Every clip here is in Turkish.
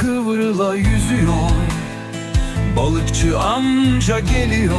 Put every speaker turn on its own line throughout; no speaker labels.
kıvrıla yüzüyor. Balıkçı amca geliyor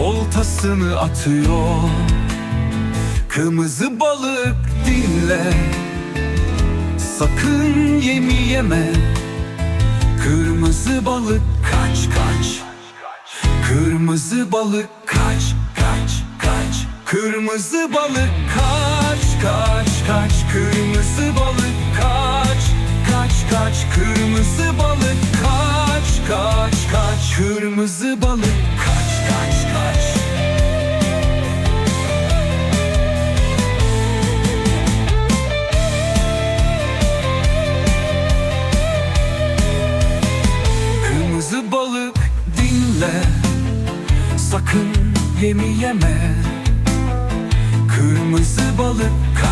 Oltasını atıyor. Kırmızı balık dinle Sakın yemi yeme. Kırmızı balık kaç kaç. Kırmızı balık kaç kaç kaç. Kırmızı balık kaç kaç kaç Kırmızı balık kaç kaç kaç Kırmızı balık kaç kaç kaç Kırmızı balık kaç kaç kaç. Kırmızı balık dinle Sakın yemi yeme Kırmızı balık kaç